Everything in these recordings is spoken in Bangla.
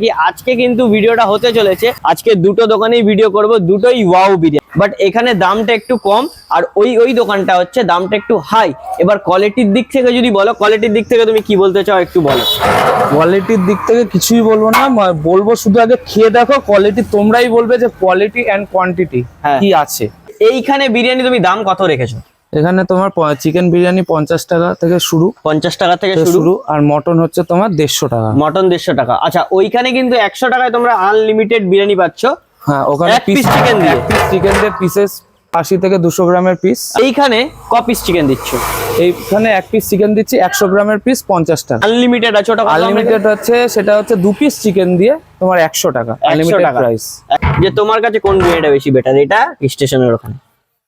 কি আজকে কিন্তু ভিডিওটা হতে চলেছে। আজকে দুটো দোকানেই ভিডিও করব দুটোই ওয়াও বিরিয়ানি। বাট এখানে দামটা একটু কম আর ওই ওই দোকানটা হচ্ছে দামটা একটু হাই এবার কোয়ালিটির দিক থেকে যদি বলো কোয়ালিটির দিক থেকে তুমি কি বলতে চাও একটু বলো। কোয়ালিটির দিক থেকে কিছুই বলব না বলব শুধু আগে খেয়ে দেখো কোয়ালিটি তোমরাই বলবে যে কোয়ালিটি অ্যান্ড কোয়ান্টিটি হ্যাঁ। কি আছে। এইখানে বিরিয়ানি তুমি দাম কত রেখেছো? এখানে তোমার চিকেন বিরিয়ানি পঞ্চাশ টাকা থেকে শুরু। পঞ্চাশ টাকা থেকে শুরু। আর মটন হচ্ছে তোমার দেড়শো টাকা। মটন দেড়শো টাকা। আচ্ছা ওইখানে কিন্তু একশো টাকায় তোমরা আনলিমিটেড বিরিয়ানি পাচ্ছ। হ্যাঁ ওখানে piece chicken দিয়ে। পিস চিকেন দিয়ে পিসেস আশি থেকে দুশো গ্রামের পিস এইখানে ক পিস চিকেন দিচ্ছ? এইখানে এক পিস চিকেন দিচ্ছি একশো গ্রামের পিস পঞ্চাশ টাকা। আনলিমিটেড আছে ওটা আনলিমিটেড হচ্ছে সেটা হচ্ছে দু পিস চিকেন দিয়ে তোমার একশো টাকা আনলিমিটেড প্রাইস যে তোমার কাছে কোন বিরিয়ানিটা বেশি বেটার এটা স্টেশনের ওখানে।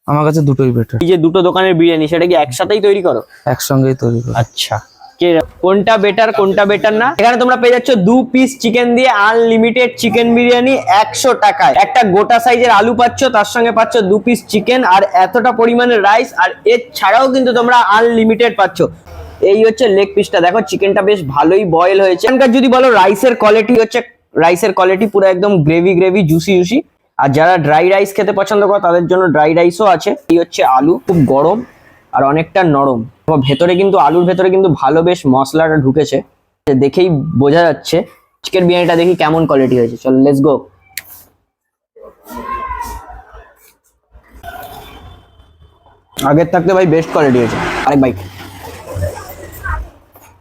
আমার কাছে দুটোই বেটার এই যে দুটো দোকানের বিরিয়ানি সেটা কি একসাথেই তৈরি করো? একসঙ্গেই তৈরি করো। আচ্ছা। কে কোনটা বেটার কোনটা বেটার না? এখানে তোমরা পেয়ে যাচ্ছ দু পিস চিকেন দিয়ে আনলিমিটেড চিকেন বিরিয়ানি একশো টাকায়। একটা গোটা সাইজের আলু পাচ্ছ তার সঙ্গে পাচ্ছ দু পিস চিকেন আর এতটা পরিমাণে রাইস আর এর ছাড়াও কিন্তু তোমরা আনলিমিটেড পাচ্ছ। এই হচ্ছে লেগ পিসটা দেখো চিকেনটা বেশ ভালোই বয়েল হয়েছে। এখানকার যদি বলো রাইসের কোয়ালিটি হচ্ছে রাইসের কোয়ালিটি পুরো একদম গ্রেভি গ্রেভি জুসি জুসি আর যারা ড্রাই রাইস খেতে পছন্দ করে, তাদের জন্য ড্রাই রাইসও আছে। এই হচ্ছে আলু, খুব গরম আর অনেকটা নরম। ভেতরে কিন্তু, আলুর ভেতরে কিন্তু ভালো বেশ মশলাটা ঢুকেছে। দেখেই বোঝা যাচ্ছে। চিকেন বিরিয়ানিটা দেখি কেমন কোয়ালিটি হয়েছে। চল লেটস গো আগের থাকতে ভাই বেস্ট কোয়ালিটি হয়েছে। আরেক বাইক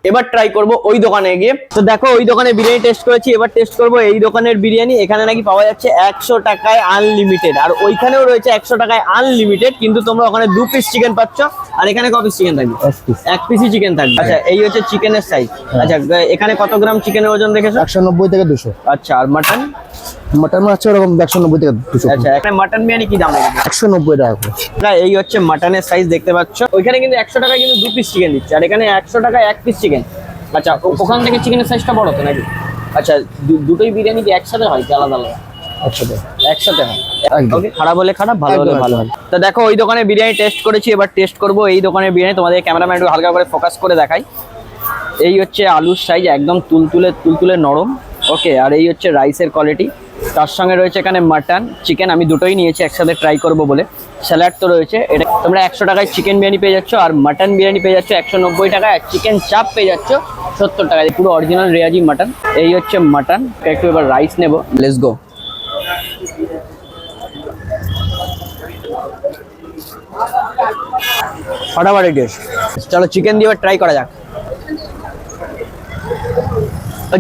এবার ট্রাই করব ওই দোকানে গিয়ে। তো দেখো ওই দোকানে বিরিয়ানি টেস্ট করেছি এবার টেস্ট করব এই দোকানের বিরিয়ানি। এখানে নাকি পাওয়া যাচ্ছে একশো টাকায় আনলিমিটেড আর ওইখানেও রয়েছে একশো টাকায় আনলিমিটেড কিন্তু তোমরা ওখানে দু পিস চিকেন পাচ্ছ। আর এখানে ক পিস চিকেন থাকবে? এক পিসই চিকেন থাকবে। আচ্ছা এই হচ্ছে চিকেনের সাইজ আচ্ছা এখানে কত গ্রাম চিকেনের ওজন রেখেছো একশো নব্বই থেকে দুশো। আচ্ছা আর মাটন মাটন আছে ওরকম একশো নব্বই দুশো। আচ্ছা এখানে মাটন বিরিয়ানি কি দাম একশো নব্বই টাকা করে। না, এই হচ্ছে মাটনের সাইজ দেখতে পাচ্ছ। ওইখানে কিন্তু একশো টাকায় কিন্তু দু পিস চিকেন দিচ্ছে। আর এখানে একশো টাকায় এক পিস চিকেন আচ্ছা ওখান থেকে চিকেনের সাইজটা বড় তো নাকি? আচ্ছা দুটোই বিরিয়ানি কি একসাথে হয় কি আলাদা আলাদা? একসাথে। হয়? খারাপ হলে খারাপ ভালো হলে ভালো হয় তো দেখো ওই দোকানে বিরিয়ানি টেস্ট করেছি এবার টেস্ট করব এই দোকানের বিরিয়ানি। তোমাদের ক্যামেরাম্যান একটু হালকা করে ফোকাস করে দেখাই। এই হচ্ছে আলুর সাইজ একদম তুলতুলে তুলতুলে নরম। ওকে আর এই হচ্ছে রাইসের কোয়ালিটি তার সঙ্গে রয়েছে এখানে মাটন চিকেন আমি দুটোই নিয়েছি একসাথে ট্রাই করব বলে। স্যালাড তো রয়েছে এটা তোমরা একশো টাকায় চিকেন বিরিয়ানি পেয়ে যাচ্ছ আর মাটন বিরিয়ানি পেয়ে যাচ্ছ একশো নব্বই টাকায় আর চিকেন চাপ পেয়ে যাচ্ছ সত্তর টাকায়। পুরো অরিজিনাল রেয়াজি মাটন এই হচ্ছে মাটন একটু এবার রাইস নেব। লেস গো ফাটাফাটি টেস্ট চলো চিকেন দিয়ে ট্রাই করা যাক।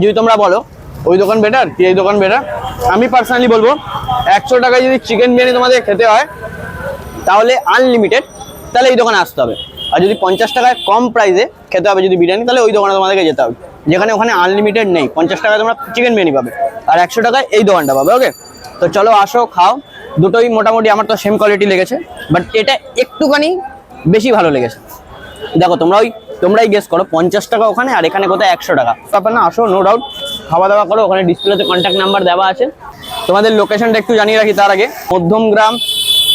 যদি তোমরা বলো ওই দোকান বেটার কি এই দোকান বেটার আমি পার্সোনালি বলব, একশো টাকায় যদি চিকেন বিরিয়ানি তোমাদের খেতে হয়, তাহলে আনলিমিটেড তাহলে এই দোকানে আসতে হবে। আর যদি পঞ্চাশ টাকায় কম প্রাইসে খেতে হবে যদি বিরিয়ানি, তাহলে ওই দোকানে তোমাদেরকে যেতে হবে। যেখানে ওখানে আনলিমিটেড নেই, পঞ্চাশ টাকায় তোমরা চিকেন বিরিয়ানি পাবে। আর একশো টাকায় এই দোকানটা পাবে ওকে তো চলো আসো, খাও। দুটোই মোটামুটি আমার তো সেম কোয়ালিটি লেগেছে বাট এটা একটুখানি বেশি ভালো লেগেছে। দেখো, তোমরা ওই তোমরাই গেস করো, পঞ্চাশ টাকা ওখানে আর এখানে কোথায় একশো টাকা। তারপর না, আসো নো ডাউট খাওয়া দাওয়া করো, ওখানে ডিসপ্লেতে কন্ট্যাক্ট নাম্বার দেওয়া আছে। তোমাদের লোকেশনটা একটু জানিয়ে রাখি তার আগে। মধ্যমগ্রাম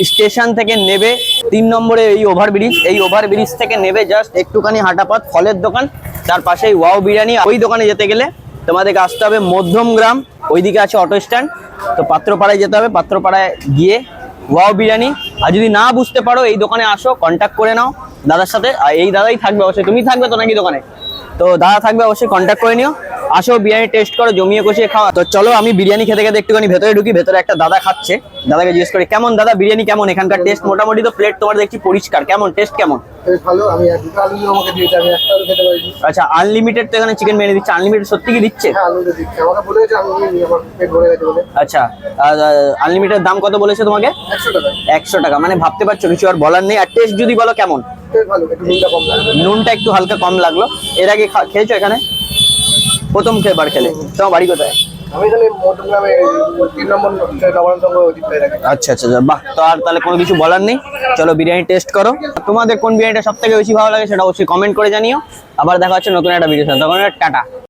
স্টেশন থেকে নেবে তিন নম্বরে এই ওভারব্রিজ এই ওভারব্রিজ থেকে নেবে জাস্ট একটুখানি হাঁটাপথ, ফলের দোকান, তার পাশেই ওয়াও বিরিয়ানি। ওই দোকানে যেতে গেলে তোমাদেরকে আসতে হবে মধ্যমগ্রাম ওইদিকে আছে অটো স্ট্যান্ড তো পাত্রপাড়ায় যেতে হবে। পাত্রপাড়ায় গিয়ে ওয়াও বিরিয়ানি। আর যদি না বুঝতে পারো, এই দোকানে আসো কন্ট্যাক্ট করে নাও দাদার সাথে। আর এই দাদাই থাকবে অবশ্যই। তুমি থাকবে তো নাকি দোকানে? তো দাদা থাকবে অবশ্যই কন্ট্যাক্ট করে নিও। আসো বিরিয়ানি টেস্ট করো জমিয়ে কষিয়ে খাওয়া তো চলো আমি বিরিয়ানি খেতে খেতে একটুখানি ভেতরে ঢুকি ভেতরে একটা দাদা খাচ্ছে। দাদাকে জিজ্ঞেস করি কেমন দাদা বিরিয়ানি কেমন? এখানকার টেস্ট মোটামুটি তো প্লেট তোমার দেখছি পরিষ্কার। কেমন? টেস্ট কেমন? আচ্ছা আনলিমিটেড তো এখানে চিকেন বিরিয়ানি দিচ্ছে। আনলিমিটেড সত্যি কি দিচ্ছে? হ্যাঁ আচ্ছা আনলিমিটেড দাম কত বলেছে তোমাকে? একশো টাকা। মানে ভাবতে পারছ কিছু আর বলার নেই। আর টেস্ট যদি বলো কেমন? নুনটা একটু হালকা কম লাগল। এর আগে খেয়েছো এখানে? প্রথম খেবার খেলে। তোমার বাড়ি কোথায়? আচ্ছা আচ্ছা আচ্ছা, বাহ। তো আর তাহলে কোনো কিছু বলার নেই। চলো বিরিয়ানি টেস্ট করো। তোমাদের কোন বিরিয়ানিটা সব থেকে বেশি ভালো লাগে সেটা অবশ্যই কমেন্ট করে জানিও। আবার দেখা হচ্ছে নতুন একটা ভিডিও তখন টাটা।